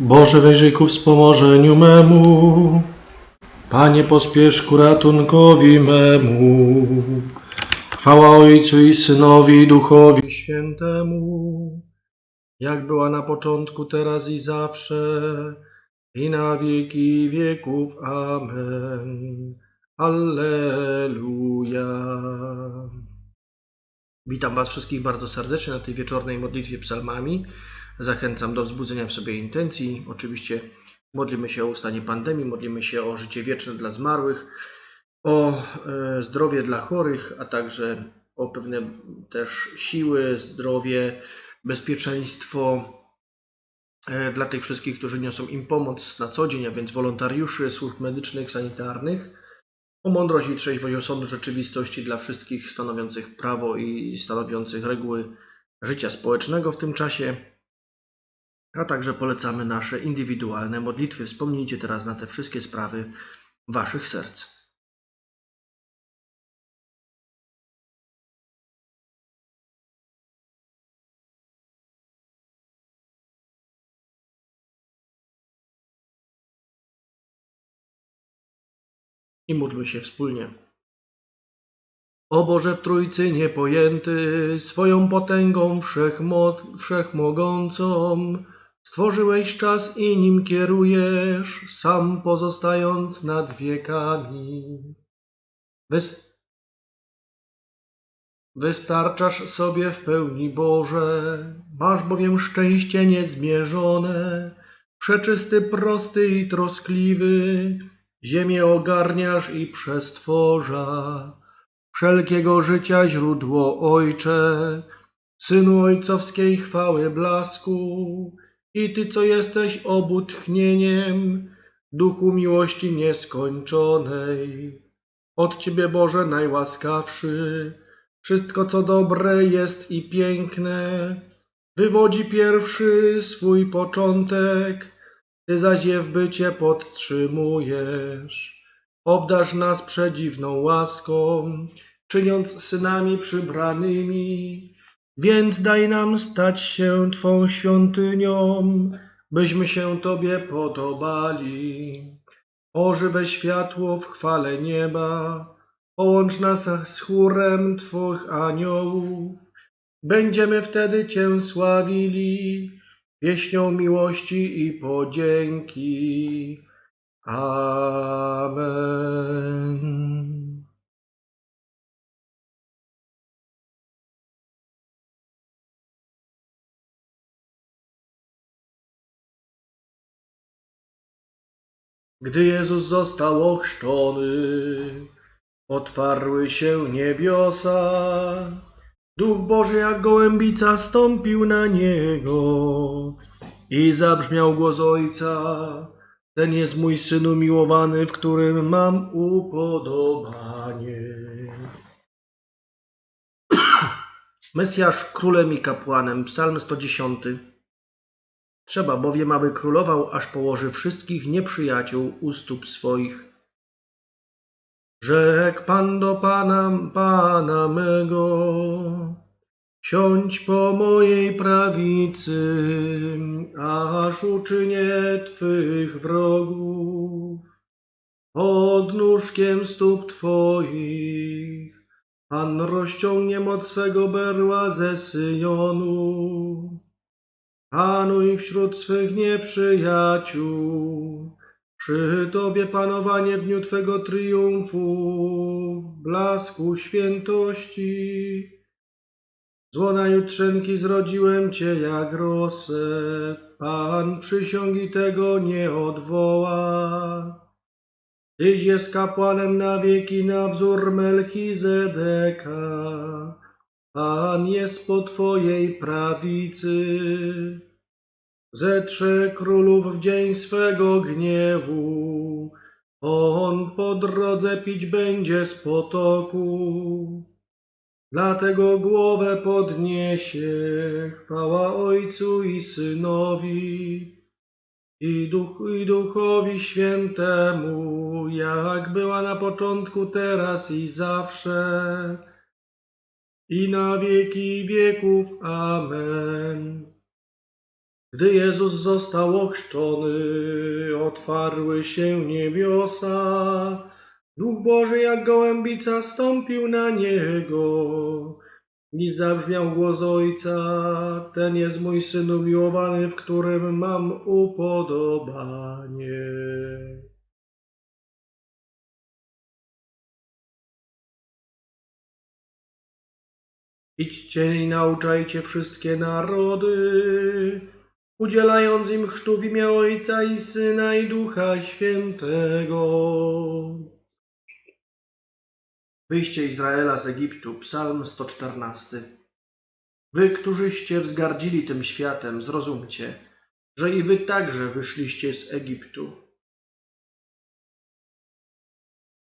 Boże, wejrzyj ku wspomożeniu memu. Panie, pospiesz ku ratunkowi memu. Chwała Ojcu i Synowi Duchowi Świętemu, jak była na początku, teraz i zawsze, i na wieki wieków. Amen. Alleluja. Witam Was wszystkich bardzo serdecznie na tej wieczornej modlitwie psalmami. Zachęcam do wzbudzenia w sobie intencji. Oczywiście modlimy się o ustanie pandemii, modlimy się o życie wieczne dla zmarłych, o e, zdrowie dla chorych, a także o pewne też siły, zdrowie, bezpieczeństwo e, dla tych wszystkich, którzy niosą im pomoc na co dzień, a więc wolontariuszy, służb medycznych, sanitarnych, o mądrość i trzeźwość osądu rzeczywistości dla wszystkich stanowiących prawo i stanowiących reguły życia społecznego w tym czasie, a także polecamy nasze indywidualne modlitwy. Wspomnijcie teraz na te wszystkie sprawy waszych serc. I módlmy się wspólnie. O Boże w Trójcy niepojęty, swoją potęgą wszechmoc, wszechmogącą, stworzyłeś czas i nim kierujesz, sam pozostając nad wiekami. Wys- Wystarczasz sobie w pełni Boże, masz bowiem szczęście niezmierzone, przeczysty, prosty i troskliwy, ziemię ogarniasz i przestworza wszelkiego życia źródło Ojcze, Synu Ojcowskiej chwały blasku, i Ty, co jesteś obu tchnieniem, Duchu miłości nieskończonej. Od Ciebie, Boże, najłaskawszy, wszystko, co dobre jest i piękne, wywodzi pierwszy swój początek, Ty zaś je w bycie podtrzymujesz. Obdarz nas przedziwną łaską, czyniąc synami przybranymi, więc daj nam stać się Twą świątynią, byśmy się Tobie podobali. O żywe światło w chwale nieba, połącz nas z chórem Twoich aniołów. Będziemy wtedy Cię sławili pieśnią miłości i podzięki. Amen. Gdy Jezus został ochrzczony, otwarły się niebiosa. Duch Boży jak gołębica stąpił na niego i zabrzmiał głos Ojca. Ten jest mój Syn umiłowany, w którym mam upodobanie. Mesjasz królem i kapłanem, psalm 110. Trzeba bowiem, aby królował, aż położy wszystkich nieprzyjaciół u stóp swoich. Rzekł Pan do Pana, Pana mego, siądź po mojej prawicy, aż uczynię Twych wrogów odnóżkiem stóp Twoich. Pan rozciągnie moc swego berła ze Syjonu. Panuj wśród swych nieprzyjaciół. Przy Tobie panowanie w dniu Twego triumfu, blasku świętości. Z łona jutrzenki zrodziłem Cię jak rosę, Pan przysiągi tego nie odwoła. Tyś jest kapłanem na wieki na wzór Melchizedeka, Pan jest po Twojej prawicy. Zetrze królów w dzień swego gniewu, On po drodze pić będzie z potoku. Dlatego głowę podniesie, chwała Ojcu i Synowi, i, duch, i Duchowi Świętemu, jak była na początku, teraz i zawsze, i na wieki wieków. Amen. Gdy Jezus został ochrzczony, otwarły się niebiosa. Duch Boży jak gołębica stąpił na niego. I zabrzmiał głos Ojca, ten jest mój Syn umiłowany, w którym mam upodobanie. Idźcie i nauczajcie wszystkie narody, udzielając im chrztu w imię Ojca i Syna i Ducha Świętego. Wyjście Izraela z Egiptu, Psalm 114. Wy, którzyście wzgardzili tym światem, zrozumcie, że i wy także wyszliście z Egiptu.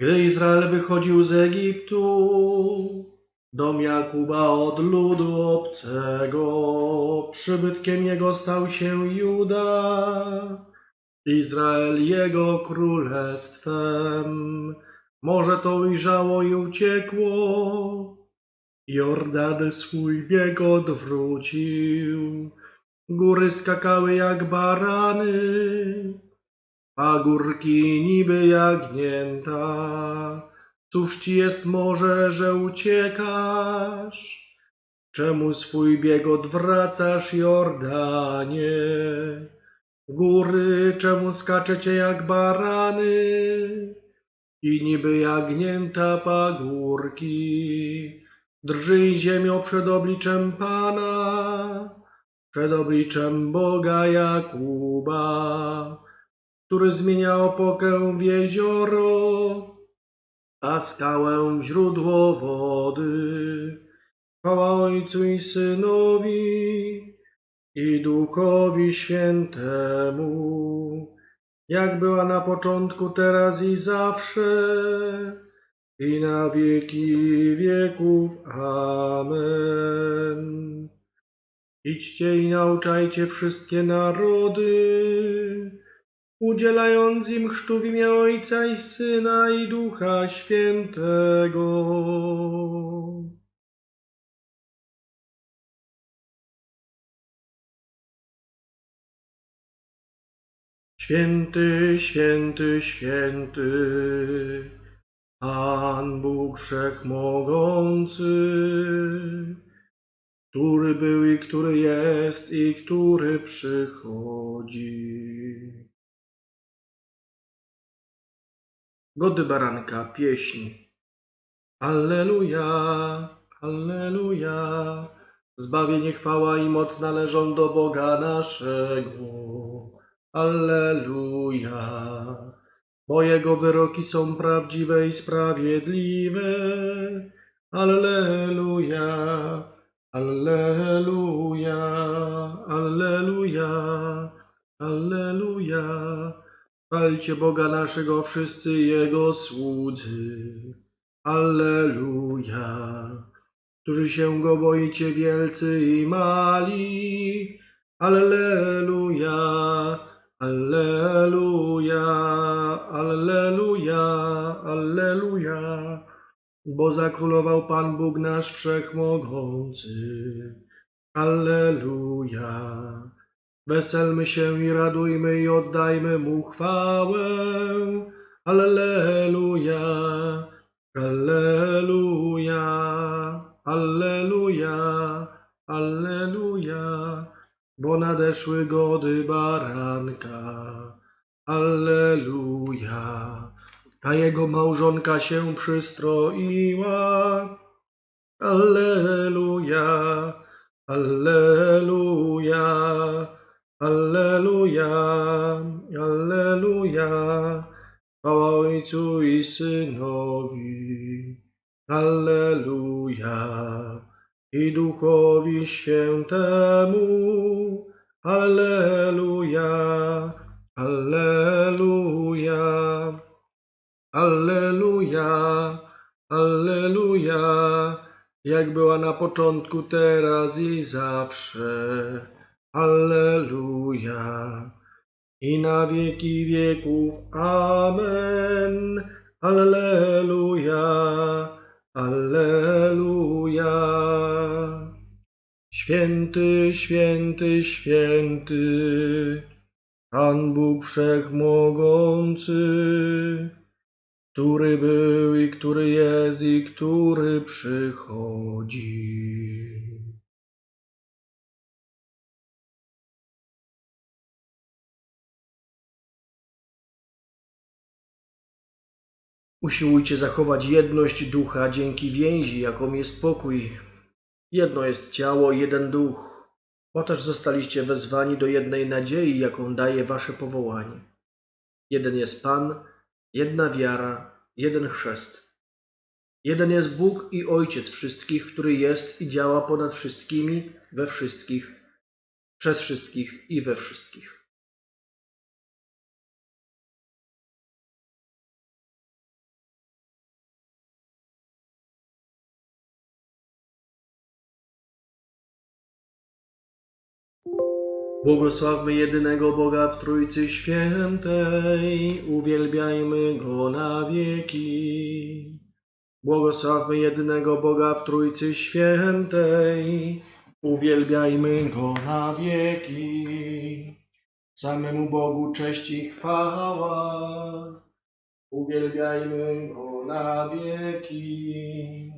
Gdy Izrael wychodził z Egiptu, dom Jakuba od ludu obcego, przybytkiem jego stał się Juda, Izrael jego królestwem. Morze to ujrzało i uciekło, Jordan swój bieg odwrócił, góry skakały jak barany, pagórki niby jagnięta. Cóż ci jest morze, że uciekasz? Czemu swój bieg odwracasz, Jordanie? Góry, czemu skaczecie jak barany? I niby jagnięta pagórki, drżyj ziemią przed obliczem Pana, przed obliczem Boga Jakuba, który zmienia opokę w jezioro, a skałę źródło wody. Chwała Ojcu i Synowi i Duchowi Świętemu, jak była na początku, teraz i zawsze, i na wieki wieków. Amen. Idźcie i nauczajcie wszystkie narody, udzielając im chrztu w imię Ojca i Syna i Ducha Świętego. Święty, święty, święty, Pan Bóg Wszechmogący, który był i który jest i który przychodzi. Gody baranka, pieśń. Alleluja, Alleluja, zbawienie, chwała i moc należą do Boga naszego. Alleluja, bo Jego wyroki są prawdziwe i sprawiedliwe. Alleluja, Alleluja, Alleluja, Alleluja. Chwalcie Boga naszego wszyscy Jego słudzy. Alleluja. Którzy się Go boicie wielcy i mali. Alleluja. Alleluja, Alleluja, Alleluja, bo zakrólował Pan Bóg nasz Wszechmogący. Alleluja. Weselmy się i radujmy i oddajmy Mu chwałę. Alleluja, Alleluja, Alleluja, Alleluja bo nadeszły gody baranka. Alleluja. Ta jego małżonka się przystroiła. Alleluja, Alleluja, Alleluja, Alleluja. Chwała Ojcu i Synowi. Alleluja i Duchowi Świętemu. Alleluja, Alleluja, Alleluja, Alleluja, jak była na początku, teraz i zawsze. Alleluja. I na wieki wieków. Amen. Alleluja. Alleluja. Święty, święty, święty, Pan Bóg Wszechmogący, który był i który jest i który przychodzi. Usiłujcie zachować jedność ducha dzięki więzi, jaką jest pokój. Jedno jest ciało, jeden duch, bo też zostaliście wezwani do jednej nadziei, jaką daje wasze powołanie. Jeden jest Pan, jedna wiara, jeden chrzest. Jeden jest Bóg i Ojciec wszystkich, który jest i działa ponad wszystkimi, we wszystkich, przez wszystkich i we wszystkich. Błogosławmy jedynego Boga w Trójcy Świętej, uwielbiajmy Go na wieki. Błogosławmy jedynego Boga w Trójcy Świętej, uwielbiajmy Go na wieki. Samemu Bogu cześć i chwała, uwielbiajmy Go na wieki.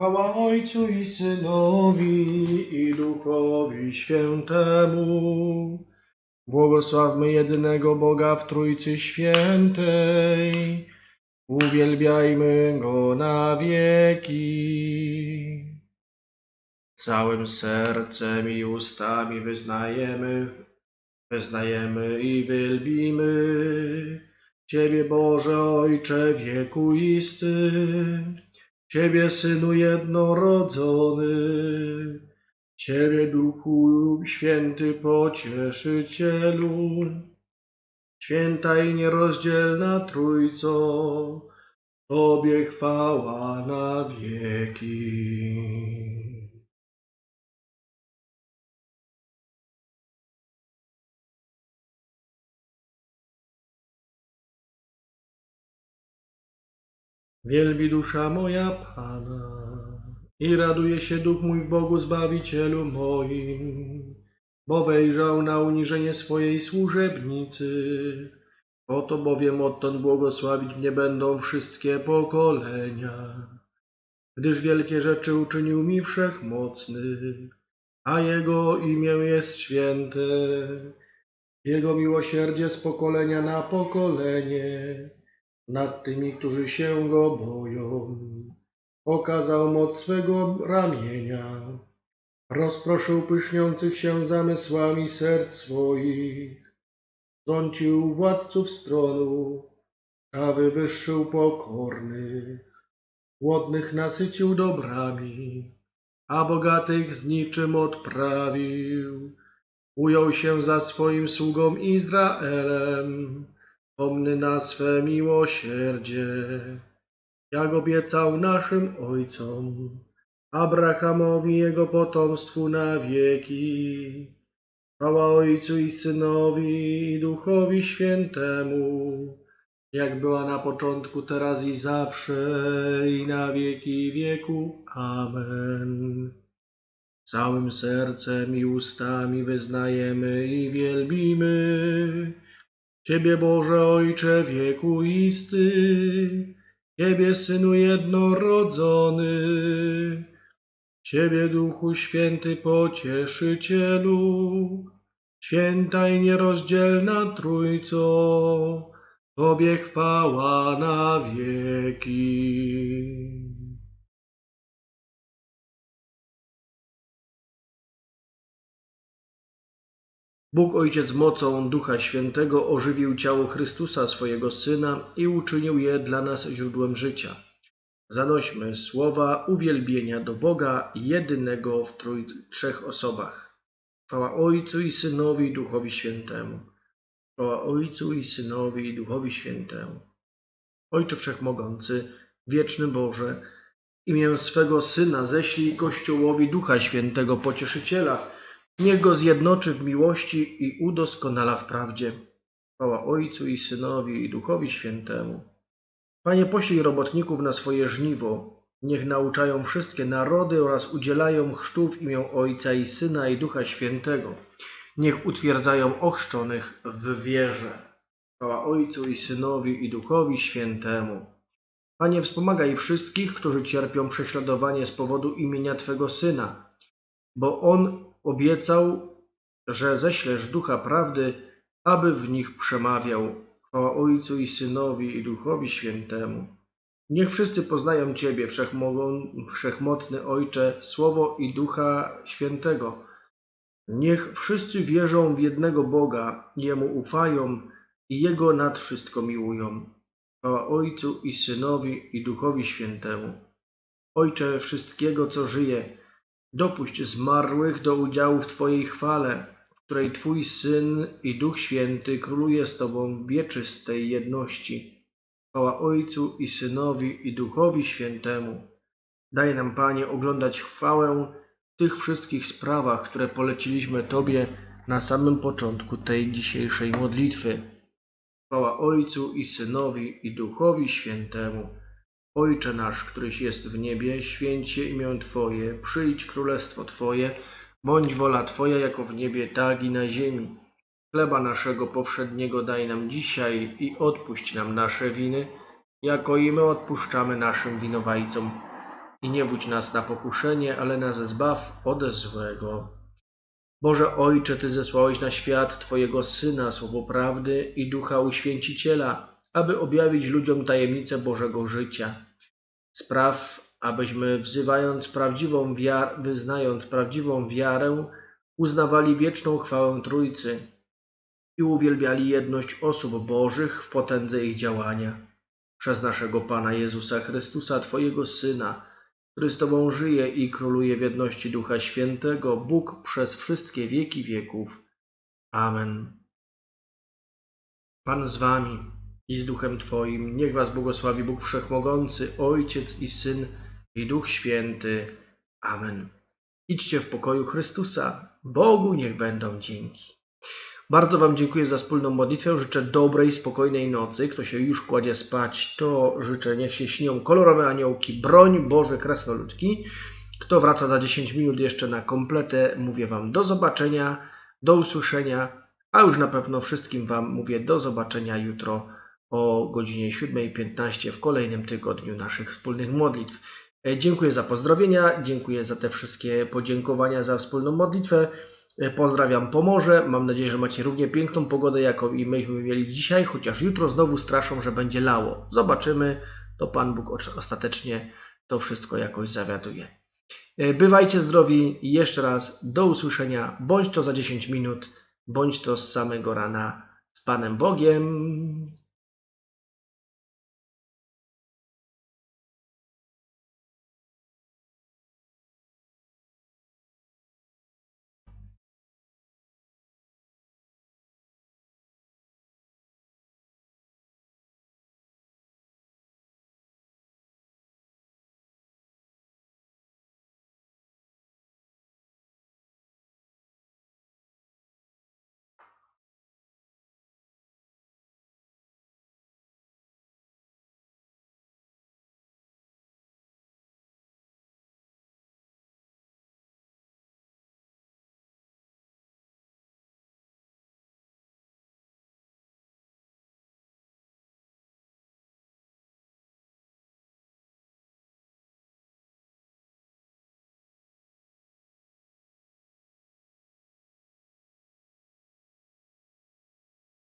Chwała Ojcu i Synowi i Duchowi Świętemu. Błogosławmy jedynego Boga w Trójcy Świętej. Uwielbiajmy Go na wieki. Całym sercem i ustami wyznajemy, wyznajemy i wielbimy Ciebie, Boże Ojcze wiekuisty. Ciebie, Synu jednorodzony, Ciebie, Duchu Święty Pocieszycielu, święta i nierozdzielna Trójco, Tobie chwała na wieki. Wielbi dusza moja Pana i raduje się duch mój w Bogu Zbawicielu moim, bo wejrzał na uniżenie swojej służebnicy. Oto bowiem odtąd błogosławić mnie będą wszystkie pokolenia, gdyż wielkie rzeczy uczynił mi wszechmocny, a Jego imię jest święte. Jego miłosierdzie z pokolenia na pokolenie nad tymi, którzy się Go boją. Okazał moc swego ramienia, rozproszył pyszniących się zamysłami serc swoich, trącił władców stronu, a wywyższył pokornych, głodnych nasycił dobrami, a bogatych z niczym odprawił. Ujął się za swoim sługą Izraelem, pomny na swe miłosierdzie, jak obiecał naszym ojcom, Abrahamowi jego potomstwu na wieki. Chwała Ojcu i Synowi i Duchowi Świętemu, jak była na początku, teraz i zawsze, i na wieki wieków. Amen. Całym sercem i ustami wyznajemy i wielbimy Ciebie, Boże Ojcze wiekuisty, Ciebie, Synu jednorodzony, Ciebie, Duchu Święty Pocieszycielu, święta i nierozdzielna Trójco, Tobie chwała na wieki. Bóg Ojciec mocą Ducha Świętego ożywił ciało Chrystusa, swojego Syna, i uczynił je dla nas źródłem życia. Zanośmy słowa uwielbienia do Boga jedynego w trój, trzech osobach. Chwała Ojcu i Synowi Duchowi Świętemu. Chwała Ojcu i Synowi Duchowi Świętemu. Ojcze Wszechmogący, wieczny Boże, imię swego Syna ześlij Kościołowi Ducha Świętego Pocieszyciela, Niech go zjednoczy w miłości i udoskonala w prawdzie. Chwała Ojcu i Synowi i Duchowi Świętemu. Panie, poślij robotników na swoje żniwo Niech nauczają wszystkie narody oraz udzielają chrztu w imię Ojca i Syna i Ducha Świętego. Niech utwierdzają ochrzczonych w wierze. Chwała Ojcu i Synowi i Duchowi Świętemu. Panie, wspomagaj wszystkich, którzy cierpią prześladowanie z powodu imienia Twego Syna, bo On obiecał, że ześlesz Ducha Prawdy, aby w nich przemawiał. Chwała Ojcu i Synowi i Duchowi Świętemu. Niech wszyscy poznają Ciebie, wszechmocny Ojcze, Słowo i Ducha Świętego. Niech wszyscy wierzą w jednego Boga, Jemu ufają i Jego nad wszystko miłują. Chwała Ojcu i Synowi i Duchowi Świętemu. Ojcze wszystkiego, co żyje, dopuść zmarłych do udziału w Twojej chwale, w której Twój Syn i Duch Święty króluje z Tobą wieczystej jedności. Chwała Ojcu i Synowi i Duchowi Świętemu. Daj nam, Panie, oglądać chwałę w tych wszystkich sprawach, które poleciliśmy Tobie na samym początku tej dzisiejszej modlitwy. Chwała Ojcu i Synowi i Duchowi Świętemu. Ojcze nasz, któryś jest w niebie, święć się imię Twoje, przyjdź królestwo Twoje, bądź wola Twoja jako w niebie, tak i na ziemi. Chleba naszego powszedniego daj nam dzisiaj i odpuść nam nasze winy, jako i my odpuszczamy naszym winowajcom. I nie budź nas na pokuszenie, ale nas zbaw ode złego. Boże Ojcze, Ty zesłałeś na świat Twojego Syna, słowo prawdy i ducha uświęciciela, aby objawić ludziom tajemnicę Bożego życia. Spraw, abyśmy wzywając prawdziwą wiar, wyznając prawdziwą wiarę, uznawali wieczną chwałę Trójcy i uwielbiali jedność osób Bożych w potędze ich działania. Przez naszego Pana Jezusa Chrystusa, Twojego Syna, który z Tobą żyje i króluje w jedności Ducha Świętego, Bóg przez wszystkie wieki wieków. Amen. Pan z Wami i z Duchem Twoim, niech Was błogosławi Bóg Wszechmogący, Ojciec i Syn i Duch Święty. Amen. Idźcie w pokoju Chrystusa. Bogu niech będą dzięki. Bardzo Wam dziękuję za wspólną modlitwę. Życzę dobrej, spokojnej nocy. Kto się już kładzie spać, to życzę, niech się śnią kolorowe aniołki, broń Boże, krasnoludki. Kto wraca za 10 minut jeszcze na kompletę, mówię Wam do zobaczenia, do usłyszenia, a już na pewno wszystkim Wam mówię do zobaczenia jutro o godzinie 7.15 w kolejnym tygodniu naszych wspólnych modlitw. E, dziękuję za pozdrowienia, dziękuję za te wszystkie podziękowania za wspólną modlitwę. E, pozdrawiam Pomorze. Mam nadzieję, że macie równie piękną pogodę, jaką i myśmy mieli dzisiaj, chociaż jutro znowu straszą, że będzie lało. Zobaczymy. To Pan Bóg ostatecznie to wszystko jakoś zawiaduje. E, bywajcie zdrowi i jeszcze raz do usłyszenia, bądź to za 10 minut, bądź to z samego rana z Panem Bogiem.